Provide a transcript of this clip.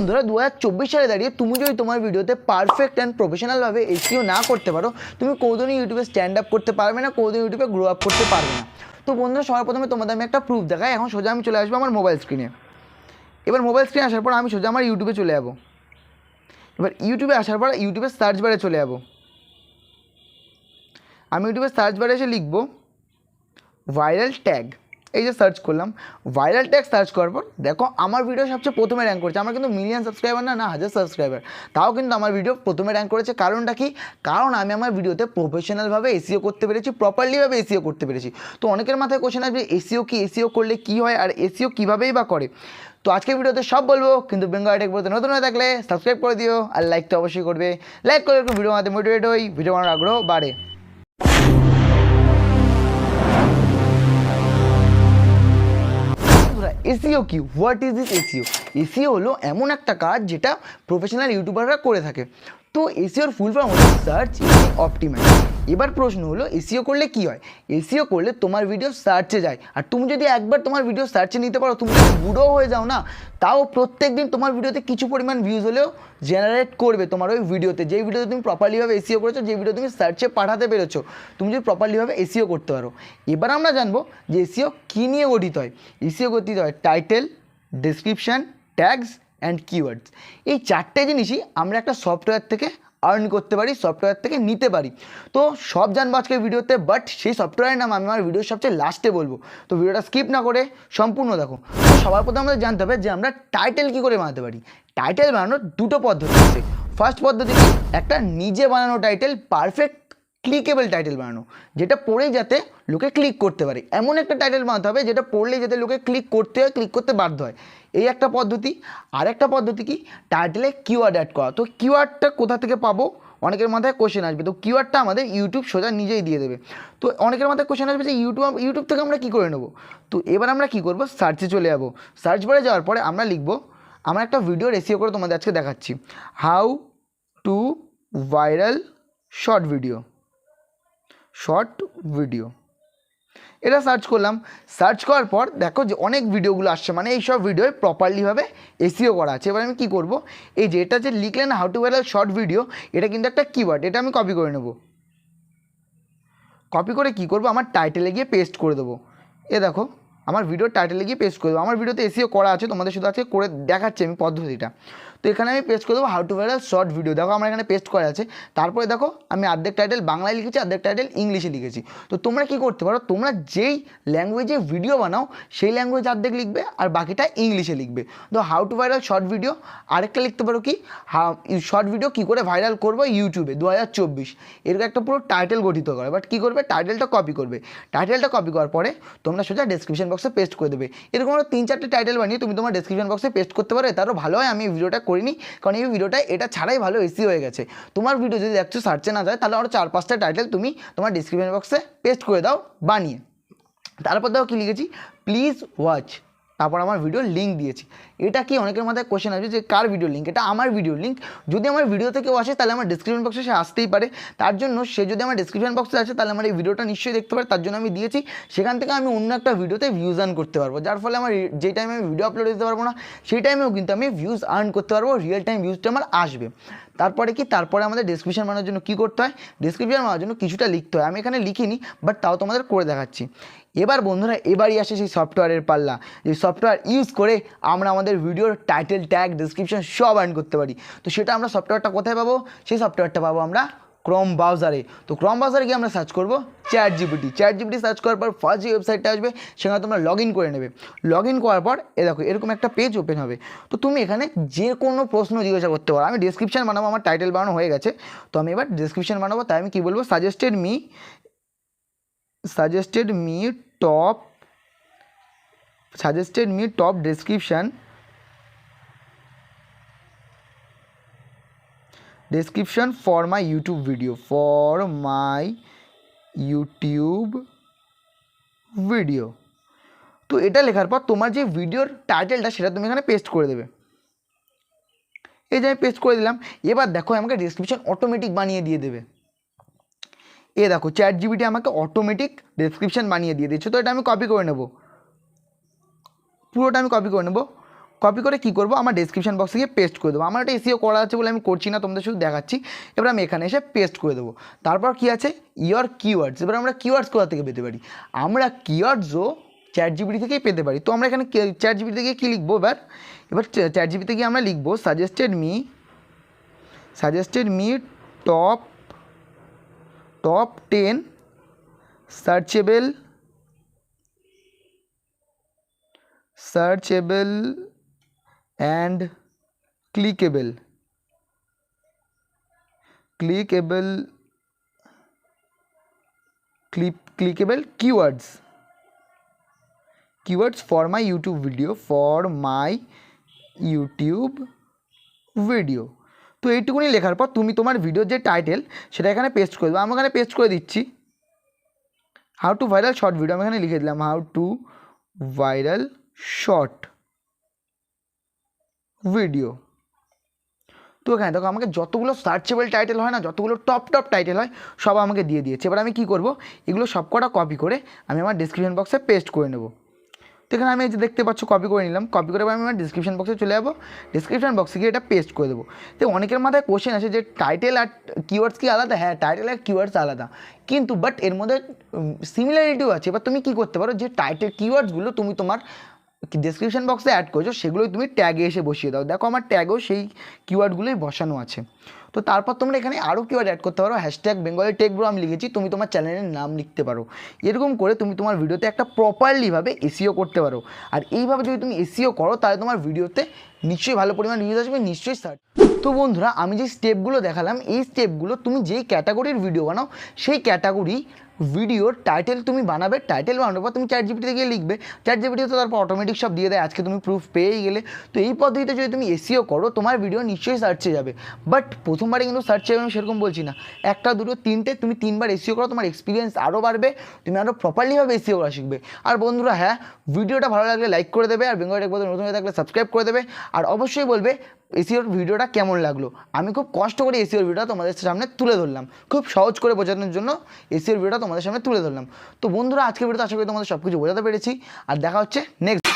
বন্ধুরা দু সালে দাঁড়িয়ে তুমি যদি তোমার ভিডিওতে পারফেক্ট অ্যান্ড প্রফেশনালভাবে এসিও না করতে পারো তুমি কোনোদিনই ইউটিউবে স্ট্যান্ড আপ করতে পারবে না কোনোদিন ইউটিউবে গ্রো আপ করতে পারবে না তো বন্ধুরা সবার প্রথমে তোমাদের আমি একটা প্রুফ দেখাই এখন সোজা আমি চলে আসবো আমার মোবাইল স্ক্রিনে এবার মোবাইল স্ক্রিনে আসার পর আমি সোজা আমার ইউটিউবে চলে যাবো এবার ইউটিউবে আসার পর ইউটিউবে সার্চ বারে চলে যাবো আমি ইউটিউবে সার্চ বারে এসে লিখব ভাইরাল ট্যাগ এই যে সার্চ করলাম ভাইরাল ট্যাগ সার্চ করার পর দেখো আমার ভিডিও সবচেয়ে প্রথমে র্যাঙ্ক করছে আমার কিন্তু মিলিয়ন সাবস্ক্রাইবার না না হাজার সাবস্ক্রাইবার তাও কিন্তু আমার ভিডিও প্রথমে র্যাঙ্ক করেছে কারণটা কি কারণ আমি আমার ভিডিওতে প্রফেশনালভাবে এসিও করতে পেরেছি প্রপারলিভাবে এসিও করতে পেরেছি তো অনেকের মাথায় কোশ্চেন আসবে এসিও কি এসিও করলে কি হয় আর এসিও কীভাবেই বা করে তো আজকে ভিডিওতে সব বলবো কিন্তু বেঙ্গল টেক বলতে নতুন হয়ে থাকলে সাবস্ক্রাইব করে দিও আর লাইক তো অবশ্যই করবে লাইক করে একটু ভিডিও মাধ্যমে মোটিভেট হই ভিডিও আমার আগ্রহ বাড়ে এসিও কি what is this SEO SEO হলো এমন একটা কাজ যেটা প্রফেশনাল ইউটিউবাররা করে থাকে তো এসিওর ফুল ফর্ম হলো সার্চ অপটিমাইজ এবার প্রশ্ন হলো এসিও করলে কি হয় এসিও করলে তোমার ভিডিও সার্চে যায় আর তুমি যদি একবার তোমার ভিডিও সার্চে নিতে পারো তুমি বুড়ো হয়ে যাও না তাও প্রত্যেক দিন তোমার ভিডিওতে কিছু পরিমাণ ভিউজ হলেও জেনারেট করবে তোমার ওই ভিডিওতে যেই ভিডিওতে তুমি প্রপারলিভাবে এসিও করেছো যে ভিডিও তুমি সার্চে পাঠাতে পেরেছো তুমি যদি প্রপারলিভাবে এসিও করতে পারো এবার আমরা জানবো যে এসিও কী নিয়ে গঠিত হয় এসিও গঠিত হয় title description tags and keywords এই চারটে জিনিসই আমরা একটা সফটওয়্যার থেকে আর্ন করতে পারি সফটওয়্যার থেকে নিতে পারি তো সব জানবো আজকে ভিডিওতে বাট সেই সফটওয়্যারের নাম আমি আমার ভিডিওর সবচেয়ে লাস্টে বলবো তো ভিডিওটা স্কিপ না করে সম্পূর্ণ দেখো সবার প্রথমে আমাদের জানতে হবে যে আমরা টাইটেল কী করে বানাতে পারি টাইটেল বানানোর দুটো পদ্ধতি আছে ফার্স্ট পদ্ধতি একটা নিজে বানানো টাইটেল পারফেক্ট ক্লিকেবল টাইটেল বানানো যেটা পড়ে যাতে লোকে ক্লিক করতে পারে এমন একটা টাইটেল বানাতে হবে যেটা পড়লে যাতে লোকে ক্লিক করতে হয় ক্লিক করতে বাধ্য হয় এই একটা পদ্ধতি আর একটা পদ্ধতি কি টাইটেলে কিওয়ার্ড অ্যাড করা তো কিওয়ার্ডটা কোথা থেকে পাবো অনেকের মাথায় কোশ্চেন আসবে তো কিওয়ার্ডটা আমাদের ইউটিউব সোজা নিজেই দিয়ে দেবে তো অনেকের মাথায় কোশ্চেন আসবে যে ইউটিউব ইউটিউব থেকে আমরা কী করে নেবো তো এবার আমরা কী করবো সার্চে চলে যাবো সার্চ বারে যাওয়ার পরে আমরা লিখবো আমরা একটা ভিডিও রেসিও করে তোমাদের আজকে দেখাচ্ছি how to viral short video short video এটা সার্চ করলাম সার্চ করার পর দেখো যে অনেক ভিডিওগুলো আসছে মানে এইসব ভিডিওয় প্রপারলিভাবে এসিও করা আছে এবার আমি কি করব এই যে এটা যে না how to viral short video এটা কিন্তু একটা কিওয়ার্ড এটা আমি কপি করে নেব কপি করে কি করব আমার টাইটেলে গিয়ে পেস্ট করে দেবো এ দেখো আমার ভিডিওর টাইটেলে গিয়ে পেস্ট করে দেবো আমার ভিডিওতে এসিও করা আছে তোমাদের শুধু আজকে করে দেখাচ্ছি আমি পদ্ধতিটা তো এখানে আমি পেস্ট করে দেবো how to viral short video দেখো আমার এখানে পেস্ট করা আছে তারপরে দেখো আমি অর্ধেক টাইটেল বাংলায় লিখেছি অর্ধেক টাইটেল ইংলিশে লিখেছি তো তোমরা কি করতে পারো তোমরা যেই ল্যাঙ্গুয়েজে ভিডিও বানাও সেই ল্যাঙ্গুয়েজ আর্ধেক লিখবে আর বাকিটা ইংলিশে লিখবে তো how to viral short video আরেকটা লিখতে পারো কি শর্ট ভিডিও কী করে ভাইরাল করবো ইউটিউবে দু হাজার চব্বিশ এরকম একটা পুরো টাইটেল গঠিত করে বাট কী করবে টাইটেলটা কপি করবে টাইটেলটা কপি করার পরে তোমরা সোজা ডিসক্রিপশন বক্সে পেস্ট করে দেবে এরকম আরও তিন চারটে টাইটেল বানিয়ে তুমি তোমার ডেসক্রিপশন বক্সে পেস্ট করতে পারো তারও ভালো হয় আমি ভিডিওটা করিনি কারণ এই ভিডিওটা এটা ছাড়াই ভালো এসি হয়ে গেছে তোমার ভিডিও যদি দেখছো সার্চে না যায় তাহলে আরও চার পাঁচটা টাইটেল তুমি তোমার ডিসক্রিপশন বক্সে পেস্ট করে দাও বানিয়ে তারপর দেখো কি লিখেছি প্লিজ ওয়াচ তারপর আমার ভিডিও লিঙ্ক দিয়েছি এটা কি অনেকের মাথায় কোশ্চেন আসবে যে কার ভিডিও লিঙ্ক এটা আমার ভিডিও লিঙ্ক যদি আমার ভিডিও থেকেও আসে তাহলে আমার ডিসক্রিপশন বক্সে সে আসতেই পারে তার জন্য সে যদি আমার ডিসক্রিপশন বক্সে আসে তাহলে আমার এই ভিডিওটা নিশ্চয়ই দেখতে পারে তার জন্য আমি দিয়েছি সেখান থেকে আমি অন্য একটা ভিডিওতে ভিউজ আর্ন করতে পারবো যার ফলে আমার যে টাইমে আমি ভিডিও আপলোড দিতে পারবো না সেই টাইমেও কিন্তু আমি ভিউজ আর্ন করতে পারবো রিয়েল টাইম ভিউজটা আমার আসবে তারপরে কি তারপরে আমাদের ডিসক্রিপশন বানানোর জন্য কী করতে হয় ডিসক্রিপশন বানানোর জন্য কিছুটা লিখতে হয় আমি এখানে লিখিনি বাট তাও তোমাদের করে দেখাচ্ছি এবার বন্ধুরা এবারই আসে সেই সফটওয়্যারের পাল্লা যে সফটওয়্যার ইউজ করে আমরা আমাদের ভিডিওর টাইটেল ট্যাগ ডিসক্রিপশন সব আর্ন করতে পারি তো সেটা আমরা সফটওয়্যারটা কোথায় পাবো সেই সফটওয়্যারটা পাবো আমরা ক্রম ব্রাউজারে তো ক্রম ব্রাউজারে গিয়ে আমরা সার্চ করবো chat GPT chat GPT search করার পর ফার্স্ট যে ওয়েবসাইটটা আসবে সেখানে তোমরা লগ করে নেবে লগ করার পর এ দেখো এরকম একটা পেজ ওপেন হবে তো তুমি এখানে যে কোনো প্রশ্ন জিজ্ঞাসা করতে পারো আমি ডিসক্রিপশান বানাবো আমার টাইটেল বানানো হয়ে গেছে তো আমি এবার ডিসক্রিপশান বানাবো তাই আমি কী বলবো suggested me suggested me top suggested me top description description for my youtube video for my youtube video তো এটা লেখার পর তোমার যে ভিডিওর টাইটেলটা সেটা তুমি এখানে পেস্ট করে দেবে এই যে আমি পেস্ট করে দিলাম এবার দেখো আমাকে ডিসক্রিপশান অটোমেটিক বানিয়ে দিয়ে দেবে এ দেখো চ্যাট জিবিটি আমাকে অটোমেটিক ডেসক্রিপশান বানিয়ে দিয়ে দিচ্ছে তো এটা আমি কপি করে নেব পুরোটা আমি কপি করে নেব কপি করে কি করবো আমার ডেসক্রিপশন বক্সে গিয়ে পেস্ট করে দেবো আমার একটা এসিও করা আছে বলে আমি করছি না তোমাদের শুধু দেখাচ্ছি এবার আমি এখানে এসে পেস্ট করে দেবো তারপর কি আছে ইয়র কিওয়ার্ডস এবার আমরা কিওয়ার্ডস কোথা থেকে পেতে পারি আমরা কিওয়ার্ডসও চ্যাট জিবিটি থেকেই পেতে পারি তো আমরা এখানে চ্যাট জিবিটি থেকে কী লিখবো এবার এবার চ্যাট জিবিতে গিয়ে আমরা লিখবো suggested me suggested me top top 10 searchable and clickable keywords for my YouTube video তো এইটুকুনি লেখার পর তুমি তোমার ভিডিওর যে টাইটেল সেটা এখানে পেস্ট করে দেবো আমি এখানে পেস্ট করে দিচ্ছি how to viral short video আমি এখানে লিখে দিলাম how to viral short video তো এখানে দেখো আমাকে যতগুলো সার্চেবল টাইটেল হয় না যতগুলো টপ টপ টাইটেল হয় সব আমাকে দিয়ে দিয়েছে এবার আমি কি করব এগুলো সব কটা কপি করে আমি আমার ডিসক্রিপশন বক্সে পেস্ট করে নেবো তো এখানে আমি এই যে দেখতে পাচ্ছ কপি করে নিলাম কপি করে আমি আমার ডিসক্রিপশন বক্সে চলে যাবো ডিসক্রিপশন বক্সে গিয়ে এটা পেস্ট করে দেবো তো অনেকের মাথায় কোশ্চেন আছে যে টাইটেল আর কিওয়ার্ডস কি আলাদা হ্যাঁ টাইটেল আর কিওয়ার্ডস আলাদা কিন্তু বাট এর মধ্যে সিমিলারিটিও আছে এবার তুমি কি করতে পারো যে টাইটেল কিওয়ার্ডসগুলো তুমি তোমার ডিসক্রিপশন বক্সে অ্যাড করেছো সেগুলোই তুমি ট্যাগে এসে বসিয়ে দাও দেখো আমার ট্যাগেও সেই কিওয়ার্ডগুলোই বসানো আছে তো তারপর তোমরা এখানে আরও কিওয়ার্ড অ্যাড করতে পারো হ্যাশট্যাগ বেঙ্গলি টেক ব্রো আমি লিখেছি তুমি তোমার চ্যানেলের নাম লিখতে পারো এরকম করে তুমি তোমার ভিডিওতে একটা প্রপারলিভাবে এসিও করতে পারো আর এইভাবে যদি তুমি এসিও করো তাহলে তোমার ভিডিওতে নিশ্চয়ই ভালো পরিমাণ রিউজ আসবে নিশ্চয়ই সার্চ তো বন্ধুরা আমি যে স্টেপগুলো দেখালাম এই স্টেপগুলো তুমি যেই ক্যাটাগরির ভিডিও বানাও সেই ক্যাটাগরি ভিডিওর টাইটেল তুমি বানাবে টাইটেল বানানোর পর তুমি চ্যাট জিপিটিতে গিয়ে লিখবে চ্যাট জিপিটি তো তারপর অটোমেটিক সব দিয়ে দেয় আজকে তুমি প্রুফ পেয়ে গেলে তো এই পদ্ধতিতে যদি তুমি এসিও করো তোমার ভিডিও নিশ্চয়ই সার্চে যাবে বাট প্রথমবারে কিন্তু সার্চ যাবে আমি সেরকম বলছি না একটা দুটো তিনটে তুমি তিনবার এসিও করো তোমার এক্সপিরিয়েন্স আরও বাড়বে তুমি আরও প্রপারলিভাবে এসিও করা শিখবে আর বন্ধুরা হ্যাঁ ভিডিওটা ভালো লাগলে লাইক করে দেবে আর বেঙ্গল একবার নতুন হয়ে থাকলে সাবস্ক্রাইব করে দেবে আর অবশ্যই বলবে এসিওর ভিডিওটা কেমন লাগলো আমি খুব কষ্ট করে এসিওর ভিডিওটা তোমাদের সামনে তুলে ধরলাম খুব সহজ করে বোঝানোর জন্য এসিওর ভিডিওটা তোমাদের সামনে তুলে ধরলাম তো বন্ধুরা আজকের ভিডিওতে আশা করি তোমাদের সব কিছু বোঝাতে পেরেছি আর দেখা হচ্ছে নেক্সট